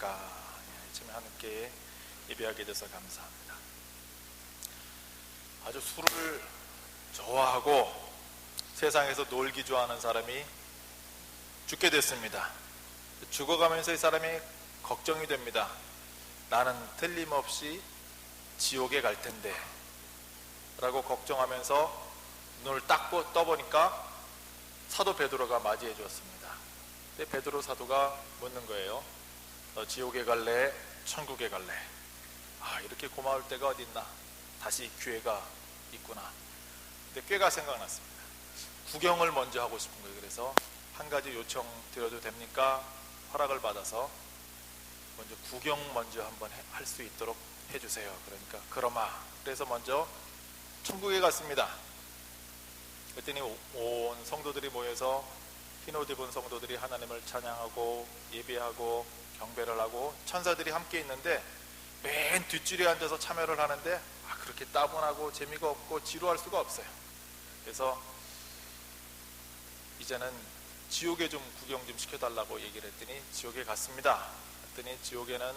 안녕하십니까? 예, 아침에 하늘께 예배하게 돼서 감사합니다. 아주 술을 좋아하고 세상에서 놀기 좋아하는 사람이 죽게 됐습니다. 죽어가면서 이 사람이 걱정이 됩니다. 나는 틀림없이 지옥에 갈 텐데 라고 걱정하면서 눈을 딱 떠보니까 사도 베드로가 맞이해 주었습니다. 베드로 사도가 묻는 거예요. 너 지옥에 갈래? 천국에 갈래? 아 이렇게 고마울 때가 어디 있나? 다시 기회가 있구나. 근데 꾀가 생각났습니다. 구경을 먼저 하고 싶은 거예요. 그래서 한 가지 요청 드려도 됩니까? 허락을 받아서 먼저 구경 먼저 한번 할 수 있도록 해주세요. 그러니까 그러마. 그래서 먼저 천국에 갔습니다. 그랬더니 온 성도들이 모여서 흰옷 입은 성도들이 하나님을 찬양하고 예배하고 경배를 하고 천사들이 함께 있는데 맨 뒷줄에 앉아서 참여를 하는데 아, 그렇게 따분하고 재미가 없고 지루할 수가 없어요. 그래서 이제는 지옥에 좀 구경 좀 시켜달라고 얘기를 했더니 지옥에 갔습니다. 그랬더니 지옥에는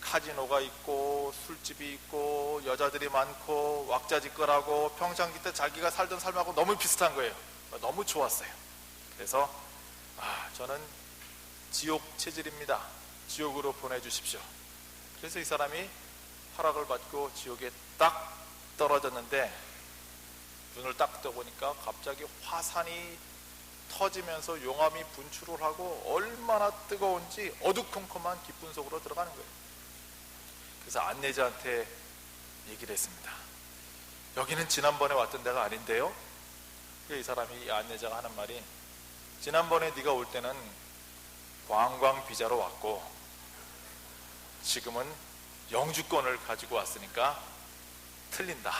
카지노가 있고 술집이 있고 여자들이 많고 왁자지껄하고 평상시 때 자기가 살던 삶하고 너무 비슷한 거예요. 너무 좋았어요. 그래서 아 저는 지옥 체질입니다. 지옥으로 보내주십시오. 그래서 이 사람이 허락을 받고 지옥에 딱 떨어졌는데 눈을 딱 떠보니까 갑자기 화산이 터지면서 용암이 분출을 하고 얼마나 뜨거운지 어두컴컴한 깊은 속으로 들어가는 거예요. 그래서 안내자한테 얘기를 했습니다. 여기는 지난번에 왔던 데가 아닌데요. 이 사람이 이 안내자가 하는 말이 지난번에 네가 올 때는 관광 비자로 왔고 지금은 영주권을 가지고 왔으니까 틀린다.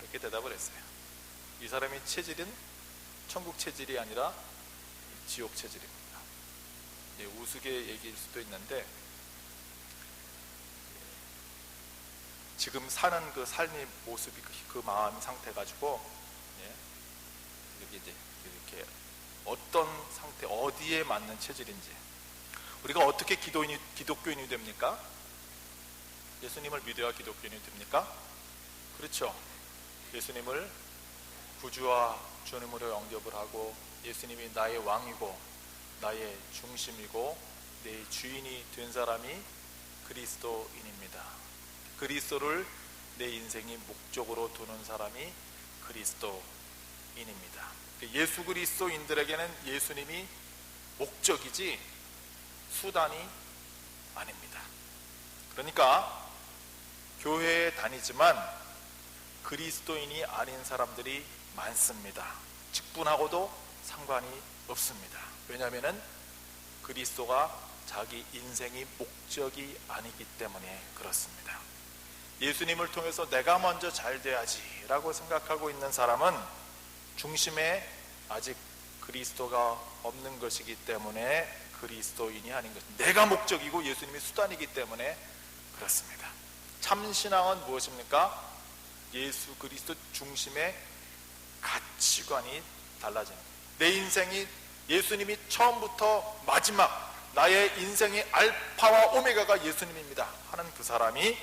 이렇게 대답을 했어요. 이 사람의 체질은 천국 체질이 아니라 지옥 체질입니다. 예, 우스개 얘기일 수도 있는데 지금 사는 그 삶의 모습이 그, 그 마음 상태 가지고 예, 이제 어떤 상태 어디에 맞는 체질인지 우리가 어떻게 기도인이 기독교인이 됩니까? 예수님을 믿어야 기독교인이 됩니까? 그렇죠. 예수님을 구주와 주님으로 영접을 하고 예수님이 나의 왕이고 나의 중심이고 내 주인이 된 사람이 그리스도인입니다. 그리스도를 내 인생의 목적으로 두는 사람이 그리스도인입니다. 예수 그리스도인들에게는 예수님이 목적이지 수단이 아닙니다. 그러니까 교회에 다니지만 그리스도인이 아닌 사람들이 많습니다. 직분하고도 상관이 없습니다. 왜냐하면 그리스도가 자기 인생의 목적이 아니기 때문에 그렇습니다. 예수님을 통해서 내가 먼저 잘 돼야지 라고 생각하고 있는 사람은 중심에 아직 그리스도가 없는 것이기 때문에 그리스도인이 아닌 것. 내가 목적이고 예수님이 수단이기 때문에 그렇습니다. 참신앙은 무엇입니까? 예수 그리스도 중심의 가치관이 달라지는 내 인생이 예수님이 처음부터 마지막 나의 인생의 알파와 오메가가 예수님입니다 하는 그 사람이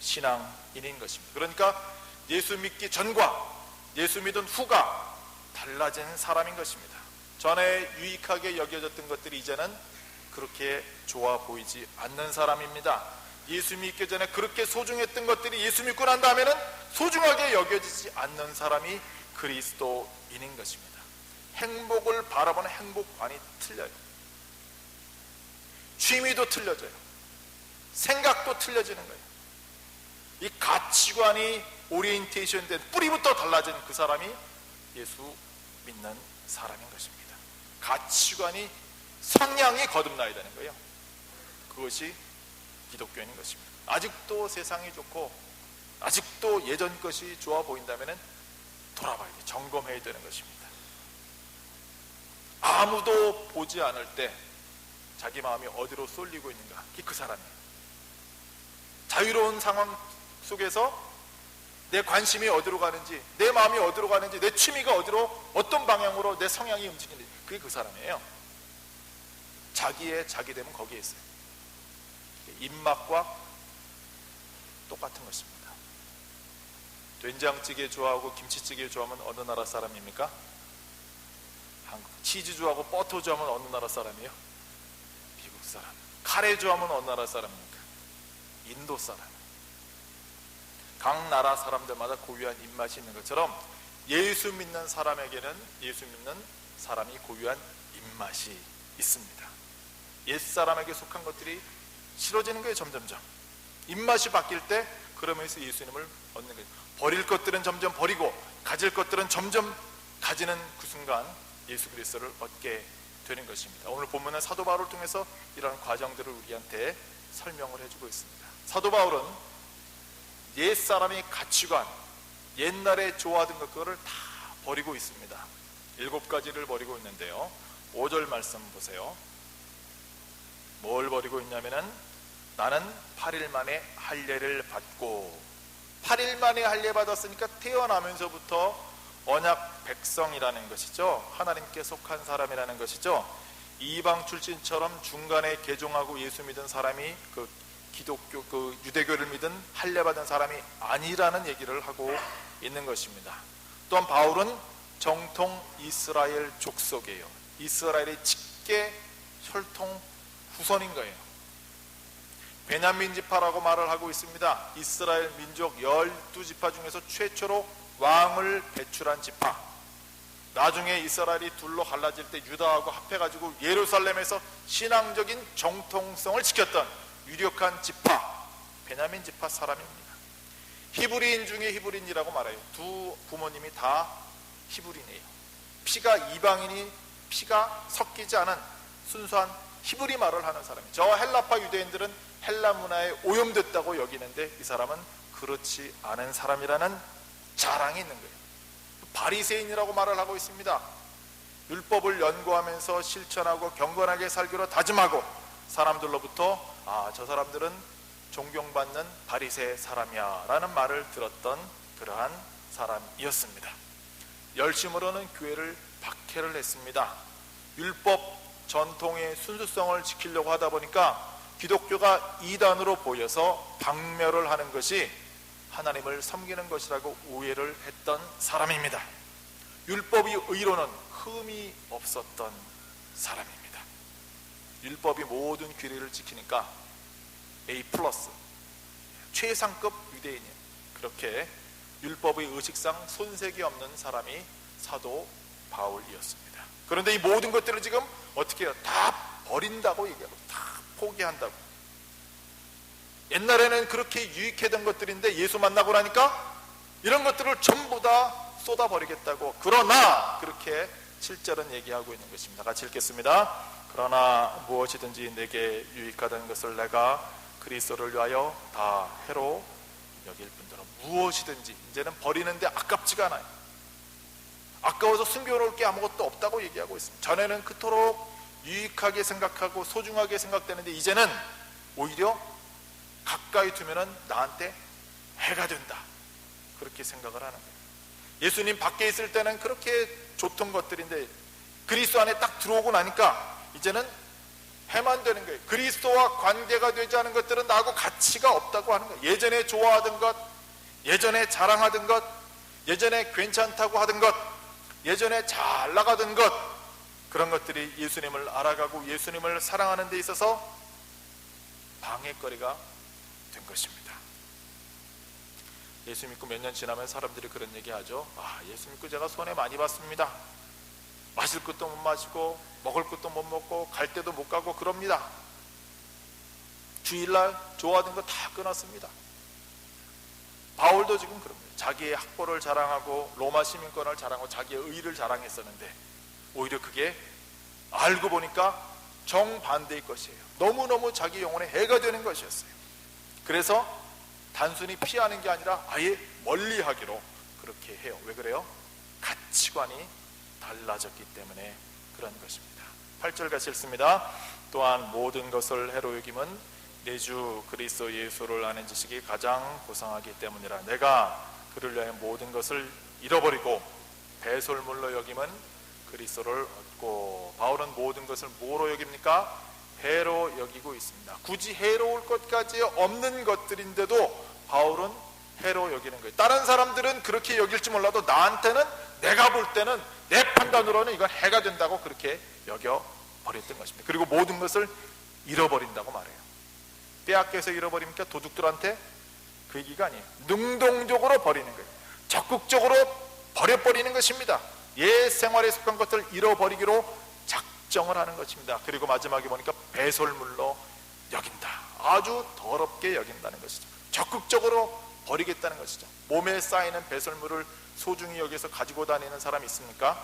신앙인인 것입니다. 그러니까 예수 믿기 전과 예수 믿은 후가 달라진 사람인 것입니다. 전에 유익하게 여겨졌던 것들이 이제는 그렇게 좋아 보이지 않는 사람입니다. 예수 믿기 전에 그렇게 소중했던 것들이 예수 믿고 난 다음에는 소중하게 여겨지지 않는 사람이 그리스도인인 것입니다. 행복을 바라보는 행복관이 틀려요. 취미도 틀려져요. 생각도 틀려지는 거예요. 이 가치관이 오리엔테이션 된 뿌리부터 달라진 그 사람이 예수 믿는 사람인 것입니다. 가치관이 성향이 거듭나야 되는 거예요. 그것이 기독교인인 것입니다. 아직도 세상이 좋고 아직도 예전 것이 좋아 보인다면 돌아봐야 돼. 점검해야 되는 것입니다. 아무도 보지 않을 때 자기 마음이 어디로 쏠리고 있는가? 그 사람이에요. 자유로운 상황 속에서 내 관심이 어디로 가는지, 내 마음이 어디로 가는지, 내 취미가 어디로, 어떤 방향으로 내 성향이 움직이는지, 그게 그 사람이에요. 자기의 자기 되면 거기에 있어요. 입맛과 똑같은 것입니다. 된장찌개 좋아하고 김치찌개 좋아하면 어느 나라 사람입니까? 한국. 치즈 좋아하고 버터 좋아하면 어느 나라 사람이에요? 미국 사람. 카레 좋아하면 어느 나라 사람입니까? 인도 사람. 각 나라 사람들마다 고유한 입맛이 있는 것처럼 예수 믿는 사람에게는 예수 믿는 사람이 고유한 입맛이 있습니다. 옛 사람에게 속한 것들이 싫어지는 거예요, 점점점. 입맛이 바뀔 때 그러면서 예수님을 얻는 거예요. 버릴 것들은 점점 버리고 가질 것들은 점점 가지는 그 순간 예수 그리스도를 얻게 되는 것입니다. 오늘 본문은 사도 바울을 통해서 이러한 과정들을 우리한테 설명을 해주고 있습니다. 사도 바울은 옛 사람의 가치관, 옛날에 좋아하던 것들을 다 버리고 있습니다. 일곱 가지를 버리고 있는데요. 5절 말씀 보세요. 뭘 버리고 있냐면은 나는 8일 만에 할례를 받고 8일 만에 할례 받았으니까 태어나면서부터 언약 백성이라는 것이죠. 하나님께 속한 사람이라는 것이죠. 이방 출신처럼 중간에 개종하고 예수 믿은 사람이 그 기독교 그 유대교를 믿은 할례 받은 사람이 아니라는 얘기를 하고 있는 것입니다. 또한 바울은 정통 이스라엘 족속이에요. 이스라엘의 직계 혈통 후손인 거예요. 베냐민 지파라고 말을 하고 있습니다. 이스라엘 민족 12지파 중에서 최초로 왕을 배출한 지파. 나중에 이스라엘이 둘로 갈라질 때 유다하고 합해가지고 예루살렘에서 신앙적인 정통성을 지켰던 유력한 지파, 베냐민 지파 사람입니다. 히브리인 중에 히브리인이라고 말해요. 두 부모님이 다 히브리인이에요. 피가 이방인이 피가 섞이지 않은 순수한 히브리 말을 하는 사람이에요. 저 헬라파 유대인들은 헬라 문화에 오염됐다고 여기는데 이 사람은 그렇지 않은 사람이라는 자랑이 있는 거예요. 바리새인이라고 말을 하고 있습니다. 율법을 연구하면서 실천하고 경건하게 살기로 다짐하고 사람들로부터 아, 저 사람들은 존경받는 바리새 사람이야라는 말을 들었던 그러한 사람이었습니다. 열심으로는 교회를 박해를 했습니다. 율법 전통의 순수성을 지키려고 하다 보니까 기독교가 이단으로 보여서 박멸을 하는 것이 하나님을 섬기는 것이라고 오해를 했던 사람입니다. 율법이 의로는 흠이 없었던 사람입니다. 율법이 모든 규례를 지키니까 A 플러스 최상급 유대인이에요. 그렇게 율법의 의식상 손색이 없는 사람이 사도 바울이었습니다. 그런데 이 모든 것들을 지금 어떻게 해요? 다 버린다고 얘기하고 다 포기한다고. 옛날에는 그렇게 유익했던 것들인데 예수 만나고 나니까 이런 것들을 전부 다 쏟아버리겠다고. 그러나 그렇게 7절은 얘기하고 있는 것입니다. 같이 읽겠습니다. 그러나 무엇이든지 내게 유익하던 것을 내가 그리스도를 위하여 다 해로 여길 뿐더러 무엇이든지 이제는 버리는데 아깝지가 않아요. 아까워서 숨겨놓을 게 아무것도 없다고 얘기하고 있습니다. 전에는 그토록 유익하게 생각하고 소중하게 생각되는데 이제는 오히려 가까이 두면은 나한테 해가 된다. 그렇게 생각을 하는 거예요. 예수님 밖에 있을 때는 그렇게 좋던 것들인데 그리스도 안에 딱 들어오고 나니까 이제는 해만 되는 거예요. 그리스도와 관계가 되지 않은 것들은 나하고 가치가 없다고 하는 거예요. 예전에 좋아하던 것, 예전에 자랑하던 것, 예전에 괜찮다고 하던 것, 예전에 잘 나가던 것, 그런 것들이 예수님을 알아가고 예수님을 사랑하는 데 있어서 방해거리가 된 것입니다. 예수 믿고 몇 년 지나면 사람들이 그런 얘기 하죠. 아, 예수 믿고 제가 손해 많이 봤습니다. 마실 것도 못 마시고 먹을 것도 못 먹고 갈 때도 못 가고 그럽니다. 주일날 좋아하던 거 다 끊었습니다. 바울도 지금 그럽니다. 자기의 학벌을 자랑하고 로마 시민권을 자랑하고 자기의 의를 자랑했었는데 오히려 그게 알고 보니까 정반대의 것이에요. 너무너무 자기 영혼에 해가 되는 것이었어요. 그래서 단순히 피하는 게 아니라 아예 멀리 하기로 그렇게 해요. 왜 그래요? 가치관이 달라졌기 때문에 그런 것입니다. 8절 같이 읽습니다. 또한 모든 것을 해로 여김은 내 주 그리스도 예수를 아는 지식이 가장 고상하기 때문이라 내가 그를 위하여 모든 것을 잃어버리고 배설물로 여김은 그리스도를 얻고 바울은 모든 것을 뭐로 여깁니까? 해로 여기고 있습니다. 굳이 해로울 것까지 없는 것들인데도 바울은 해로 여기는 거예요. 다른 사람들은 그렇게 여길지 몰라도 나한테는 내가 볼 때는 내 판단으로는 이건 해가 된다고 그렇게 여겨 버렸던 것입니다. 그리고 모든 것을 잃어버린다고 말해요. 빼앗겨서 잃어버립니까? 도둑들한테 그 얘기가 아니에요. 능동적으로 버리는 거예요. 적극적으로 버려버리는 것입니다. 옛 생활에 속한 것을 잃어버리기로 작정을 하는 것입니다. 그리고 마지막에 보니까 배설물로 여긴다. 아주 더럽게 여긴다는 것이죠. 적극적으로 버리겠다는 것이죠. 몸에 쌓이는 배설물을 소중히 여기서 가지고 다니는 사람이 있습니까?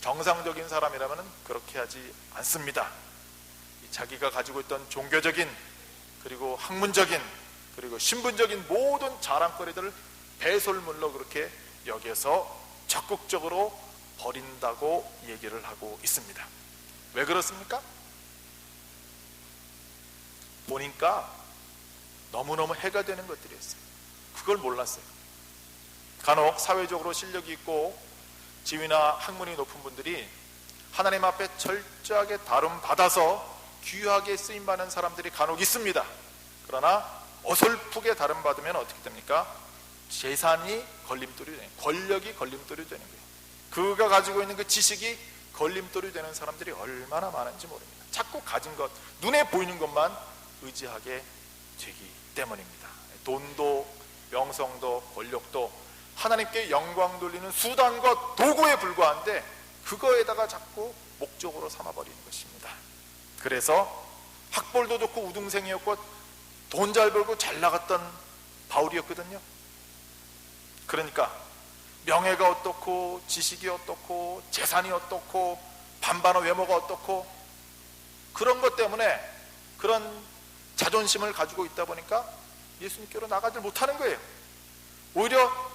정상적인 사람이라면 그렇게 하지 않습니다. 자기가 가지고 있던 종교적인 그리고 학문적인 그리고 신분적인 모든 자랑거리들을 배설물로 그렇게 여겨서 적극적으로 버린다고 얘기를 하고 있습니다. 왜 그렇습니까? 보니까 너무너무 해가 되는 것들이었어요. 그걸 몰랐어요. 간혹 사회적으로 실력이 있고 지위나 학문이 높은 분들이 하나님 앞에 철저하게 다름 받아서 귀하게 쓰임 받는 사람들이 간혹 있습니다. 그러나 어설프게 다름 받으면 어떻게 됩니까? 재산이 걸림돌이 되는 권력이 걸림돌이 되는 거예요. 그가 가지고 있는 그 지식이 걸림돌이 되는 사람들이 얼마나 많은지 모릅니다. 자꾸 가진 것, 눈에 보이는 것만 의지하게 되기 때문입니다. 돈도 명성도 권력도 하나님께 영광 돌리는 수단과 도구에 불과한데 그거에다가 자꾸 목적으로 삼아버리는 것입니다. 그래서 학벌도 좋고 우등생이었고 돈 잘 벌고 잘 나갔던 바울이었거든요. 그러니까 명예가 어떻고 지식이 어떻고 재산이 어떻고 반반의 외모가 어떻고 그런 것 때문에 그런 자존심을 가지고 있다 보니까 예수님께로 나가지 못하는 거예요. 오히려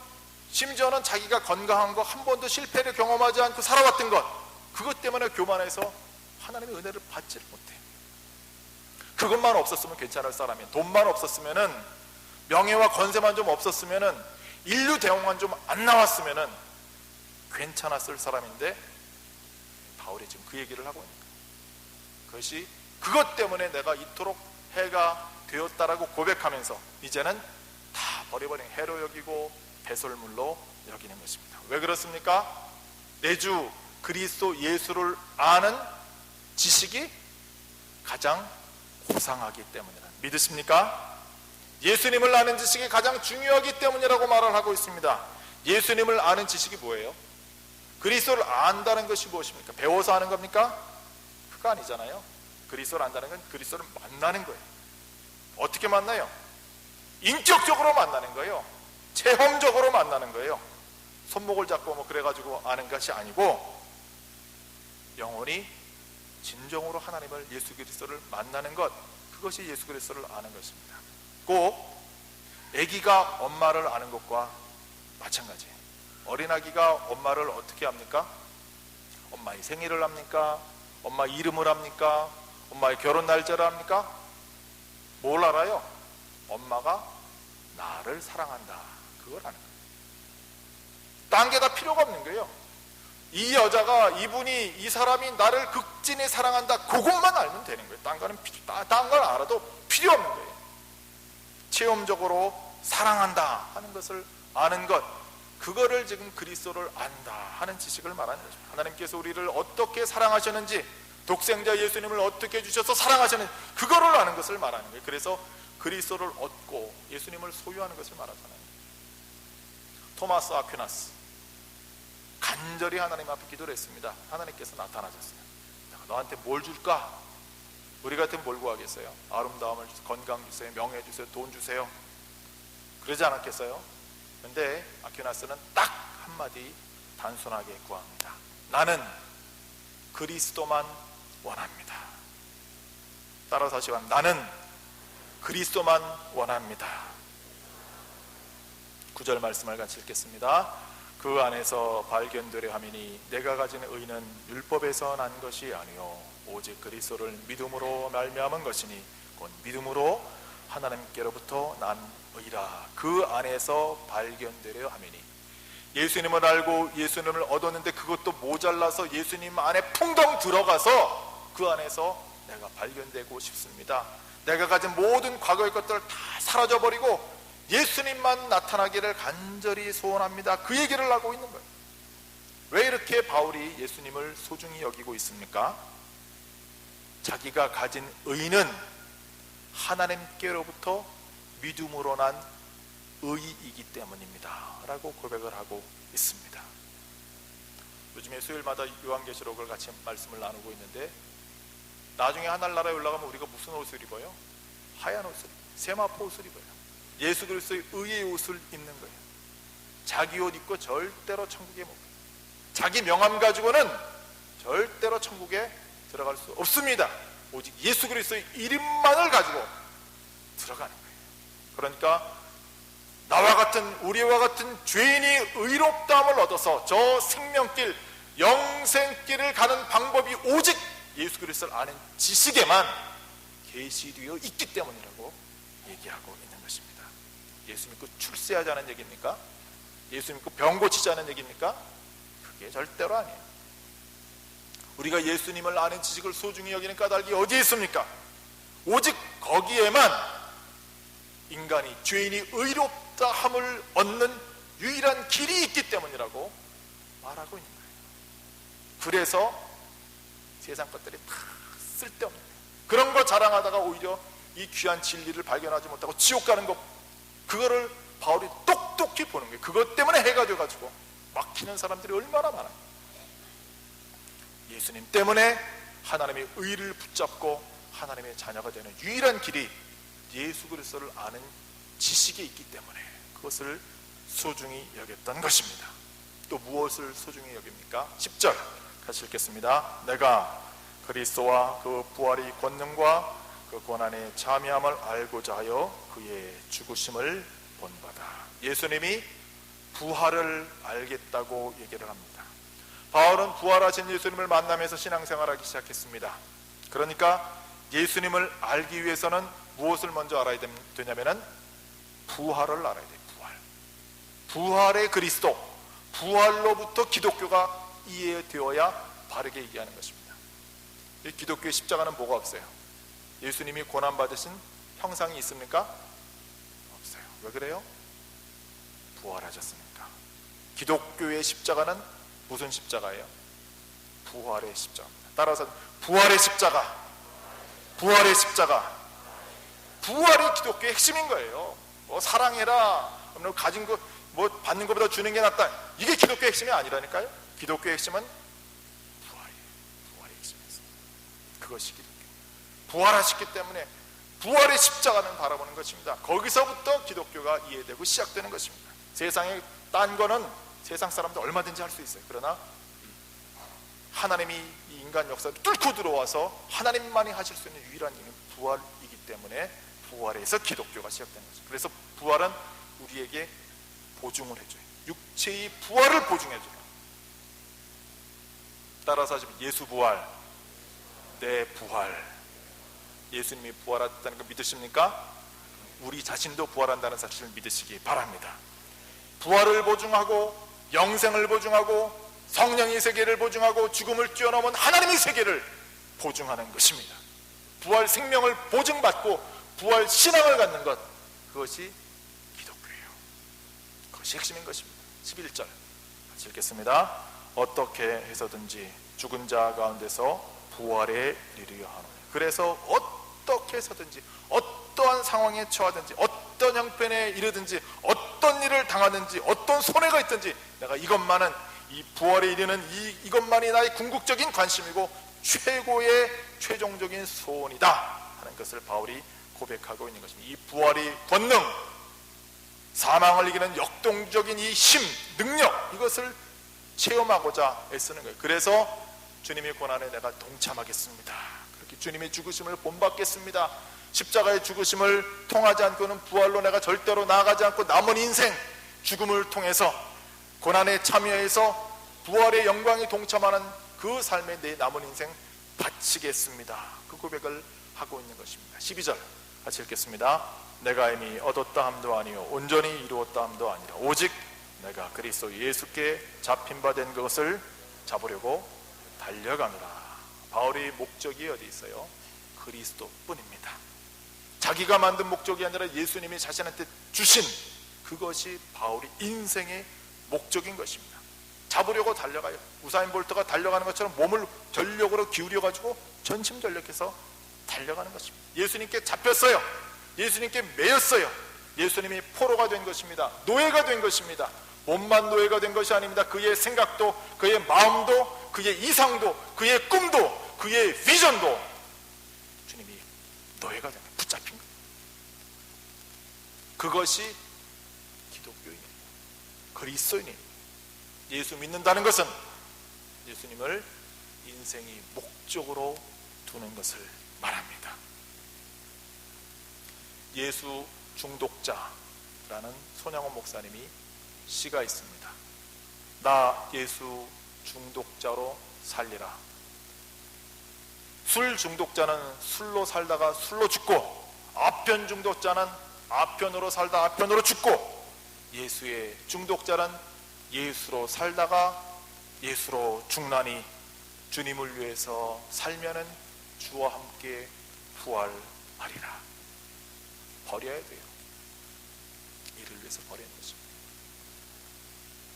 심지어는 자기가 건강한 거 한 번도 실패를 경험하지 않고 살아왔던 것 그것 때문에 교만해서 하나님의 은혜를 받지를 못해. 그것만 없었으면 괜찮을 사람이 돈만 없었으면은 명예와 권세만 좀 없었으면은 인류 대홍만 좀 안 나왔으면은 괜찮았을 사람인데 바울이 지금 그 얘기를 하고 있는. 그것이 그것 때문에 내가 이토록 해가 되었다라고 고백하면서 이제는 다 버려버린 해로 여기고 배설물로 여기는 것입니다. 왜 그렇습니까? 내주 그리스도 예수를 아는 지식이 가장 고상하기 때문이라 믿으십니까? 예수님을 아는 지식이 가장 중요하기 때문이라고 말을 하고 있습니다. 예수님을 아는 지식이 뭐예요? 그리스도를 안다는 것이 무엇입니까? 배워서 아는 겁니까? 그거 아니잖아요. 그리스도를 안다는 건 그리스도를 만나는 거예요. 어떻게 만나요? 인격적으로 만나는 거예요. 체험적으로 만나는 거예요. 손목을 잡고 뭐 그래가지고 아는 것이 아니고 영혼이 진정으로 하나님을 예수 그리스도를 만나는 것 그것이 예수 그리스도를 아는 것입니다. 꼭 아기가 엄마를 아는 것과 마찬가지예요. 어린 아기가 엄마를 어떻게 합니까? 엄마의 생일을 합니까? 엄마 이름을 합니까? 엄마의 결혼 날짜를 합니까? 뭘 알아요? 엄마가 나를 사랑한다. 그걸 아는 거예요. 딴 게 다 필요가 없는 거예요. 이 여자가 이분이 이 사람이 나를 극진히 사랑한다. 그것만 알면 되는 거예요. 딴 거는 딴걸 알아도 필요 없는 거예요. 체험적으로 사랑한다 하는 것을 아는 것 그거를 지금 그리스도를 안다 하는 지식을 말하는 거죠. 하나님께서 우리를 어떻게 사랑하셨는지 독생자 예수님을 어떻게 주셔서 사랑하셨는지 그거를 아는 것을 말하는 거예요. 그래서 그리스도를 얻고 예수님을 소유하는 것을 말하잖아요. 토마스 아퀴나스 간절히 하나님 앞에 기도를 했습니다. 하나님께서 나타나셨어요. 너한테 뭘 줄까? 우리 같은 뭘 구하겠어요? 아름다움을 주세요, 건강 주세요, 명예 주세요, 돈 주세요. 그러지 않았겠어요? 근데 아퀴나스는 딱 한마디 단순하게 구합니다. 나는 그리스도만 원합니다. 따라서 다시 말 나는 그리스도만 원합니다. 구절 말씀을 같이 읽겠습니다. 그 안에서 발견되려 하미니 내가 가진 의는 율법에서 난 것이 아니요 오직 그리스도를 믿음으로 말미암은 것이니 곧 믿음으로 하나님께로부터 난 의라 그 안에서 발견되려 하미니 예수님을 알고 예수님을 얻었는데 그것도 모자라서 예수님 안에 풍덩 들어가서 그 안에서 내가 발견되고 싶습니다. 내가 가진 모든 과거의 것들을 다 사라져버리고 예수님만 나타나기를 간절히 소원합니다. 그 얘기를 하고 있는 거예요. 왜 이렇게 바울이 예수님을 소중히 여기고 있습니까? 자기가 가진 의는 하나님께로부터 믿음으로 난 의이기 때문입니다. 라고 고백을 하고 있습니다. 요즘에 수요일마다 요한계시록을 같이 말씀을 나누고 있는데 나중에 하늘나라에 올라가면 우리가 무슨 옷을 입어요? 하얀 옷을 세마포 옷을 입어요. 예수 그리스도의 의의 옷을 입는 거예요. 자기 옷 입고 절대로 천국에 못 가요. 자기 명함 가지고는 절대로 천국에 들어갈 수 없습니다. 오직 예수 그리스도의 이름만을 가지고 들어가는 거예요. 그러니까 나와 같은 우리와 같은 죄인이 의롭다함을 얻어서 저 생명길 영생길을 가는 방법이 오직 예수 그리스도를 아는 지식에만 계시되어 있기 때문이라고 얘기하고 있는 것입니다. 예수 믿고 출세하자는 얘기입니까? 예수 믿고 병 고치자는 얘기입니까? 그게 절대로 아니에요. 우리가 예수님을 아는 지식을 소중히 여기는 까닭이 어디에 있습니까? 오직 거기에만 인간이 죄인이 의롭다 함을 얻는 유일한 길이 있기 때문이라고 말하고 있는 거예요. 그래서 세상 것들이 다 쓸데없는 거예요. 그런 거 자랑하다가 오히려 이 귀한 진리를 발견하지 못하고 지옥 가는 것 그거를 바울이 똑똑히 보는 거예요. 그것 때문에 해가 돼가지고 막히는 사람들이 얼마나 많아요. 예수님 때문에 하나님의 의를 붙잡고 하나님의 자녀가 되는 유일한 길이 예수 그리스도를 아는 지식이 있기 때문에 그것을 소중히 여겼던 것입니다. 또 무엇을 소중히 여깁니까? 10절 같이 읽겠습니다. 내가 그리스도와 그 부활의 권능과 그 고난의 참여함을 알고자 하여 그의 죽으심을 본받아. 예수님이 부활을 알겠다고 얘기를 합니다. 바울은 부활하신 예수님을 만나면서 신앙생활하기 시작했습니다. 그러니까 예수님을 알기 위해서는 무엇을 먼저 알아야 되냐면은 부활을 알아야 돼. 부활. 부활의 그리스도. 부활로부터 기독교가 이해되어야 바르게 얘기하는 것입니다. 이 기독교의 십자가는 뭐가 없어요? 예수님이 고난 받으신 형상이 있습니까? 없어요. 왜 그래요? 부활하셨으니까. 기독교의 십자가는 무슨 십자가예요? 부활의 십자가입니다. 따라서 부활의 십자가, 부활의 십자가, 부활이 기독교의 핵심인 거예요. 뭐 사랑해라, 뭐 가진 거, 뭐 받는 것보다 주는 게 낫다. 이게 기독교의 핵심이 아니라니까요. 기독교의 핵심은 부활이에요. 부활의 핵심이었습니다. 그것이 기독교. 부활하셨기 때문에 부활의 십자가는 바라보는 것입니다. 거기서부터 기독교가 이해되고 시작되는 것입니다. 세상에 딴 거는 세상 사람도 얼마든지 할 수 있어요. 그러나 하나님이 이 인간 역사를 뚫고 들어와서 하나님만이 하실 수 있는 유일한 일은 부활이기 때문에 부활에서 기독교가 시작되는 거죠. 그래서 부활은 우리에게 보증을 해줘요. 육체의 부활을 보증해줘요. 따라서 하시면 예수 부활, 내 부활. 예수님이 부활했다는 거 믿으십니까? 우리 자신도 부활한다는 사실을 믿으시기 바랍니다. 부활을 보증하고 영생을 보증하고 성령의 세계를 보증하고 죽음을 뛰어넘은 하나님의 세계를 보증하는 것입니다. 부활 생명을 보증받고 부활 신앙을 갖는 것 그것이 기독교예요. 그것이 핵심인 것입니다. 11절 같이 읽겠습니다. 어떻게 해서든지 죽은 자 가운데서 부활에 이르려 하노니 그래서 어 떻게 해서든지 어떠한 상황에 처하든지 어떤 형편에 이르든지 어떤 일을 당하든지 어떤 손해가 있든지 내가 이것만은 이 부활에 이르는 이, 이것만이 나의 궁극적인 관심이고 최고의 최종적인 소원이다 하는 것을 바울이 고백하고 있는 것입니다. 이 부활의 권능, 사망을 이기는 역동적인 이 힘, 능력 이것을 체험하고자 애쓰는 거예요. 그래서 주님의 고난에 내가 동참하겠습니다. 주님의 죽으심을 본받겠습니다. 십자가의 죽으심을 통하지 않고는 부활로 내가 절대로 나아가지 않고 남은 인생 죽음을 통해서 고난에 참여해서 부활의 영광에 동참하는 그 삶에 내 남은 인생 바치겠습니다. 그 고백을 하고 있는 것입니다. 12절 같이 읽겠습니다. 내가 이미 얻었다 함도 아니요 온전히 이루었다 함도 아니라 오직 내가 그리스도 예수께 잡힌 바 된 것을 잡으려고 달려가느라 바울의 목적이 어디 있어요? 그리스도뿐입니다. 자기가 만든 목적이 아니라 예수님이 자신한테 주신 그것이 바울이 인생의 목적인 것입니다. 잡으려고 달려가요. 우사인 볼트가 달려가는 것처럼 몸을 전력으로 기울여 가지고 전심전력해서 달려가는 것입니다. 예수님께 잡혔어요. 예수님께 매였어요. 예수님이 포로가 된 것입니다. 노예가 된 것입니다. 몸만 노예가 된 것이 아닙니다. 그의 생각도, 그의 마음도, 그의 이상도, 그의 꿈도, 그의 비전도 주님이 된 거예요. 붙잡힌 거예요. 그것이 기독교인입니다. 그리스도인입니다. 예수 믿는다는 것은 예수님을 인생의 목적으로 두는 것을 말합니다. 예수 중독자라는 손양원 목사님이 시가 있습니다. 나 예수 중독자로 살리라. 술 중독자는 술로 살다가 술로 죽고 아편 중독자는 아편으로 살다 아편으로 죽고 예수의 중독자는 예수로 살다가 예수로 죽나니 주님을 위해서 살면은 주와 함께 부활하리라. 버려야 돼요. 이를 위해서 버리는 거죠.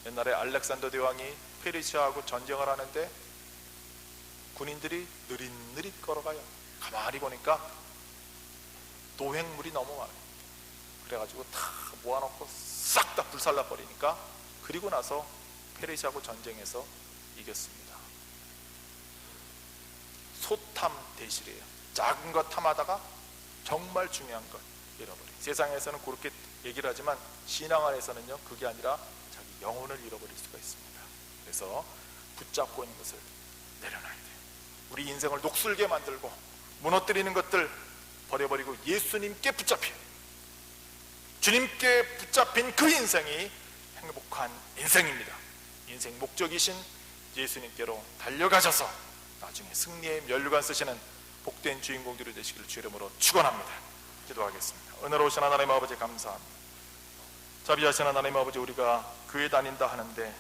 옛날에 알렉산더 대왕이 페르시아하고 전쟁을 하는데 군인들이 느릿느릿 걸어가요. 가만히 보니까 노획물이 너무 많아요. 그래가지고 다 모아놓고 싹 다 불살라 버리니까 그리고 나서 페르시아하고 전쟁에서 이겼습니다. 소탐 대실이에요. 작은 것 탐하다가 정말 중요한 것 잃어버려. 세상에서는 그렇게 얘기를 하지만 신앙 안에서는요 그게 아니라 자기 영혼을 잃어버릴 수가 있습니다. 그래서 붙잡고 있는 것을 내려놔야 돼요. 우리 인생을 녹슬게 만들고 무너뜨리는 것들 버려버리고 예수님께 붙잡혀 주님께 붙잡힌 그 인생이 행복한 인생입니다. 인생 목적이신 예수님께로 달려가셔서 나중에 승리의 면류관 쓰시는 복된 주인공들이 되시기를 주 이름으로 축원합니다. 기도하겠습니다. 은혜로우신 하나님 아버지 감사합니다. 자비하신 하나님 아버지 우리가 교회 다닌다 하는데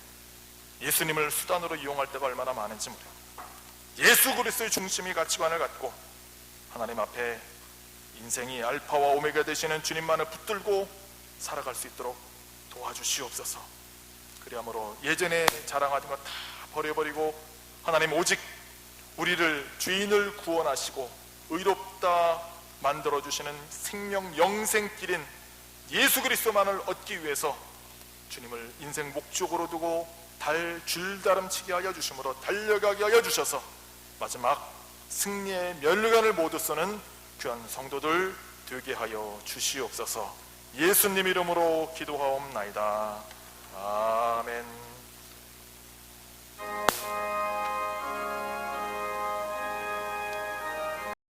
예수님을 수단으로 이용할 때가 얼마나 많은지 모릅니다. 예수 그리스도의 중심이 가치관을 갖고 하나님 앞에 인생이 알파와 오메가 되시는 주님만을 붙들고 살아갈 수 있도록 도와주시옵소서. 그리함으로 예전에 자랑하던 것 다 버려버리고 하나님 오직 우리를 주인을 구원하시고 의롭다 만들어 주시는 생명 영생길인 예수 그리스도만을 얻기 위해서 주님을 인생 목적으로 두고 달 줄다름치게 하여 주심으로 달려가게 하여 주셔서 마지막 승리의 멸류관을 모두 쓰는 귀한 성도들 되게 하여 주시옵소서. 예수님 이름으로 기도하옵나이다. 아멘.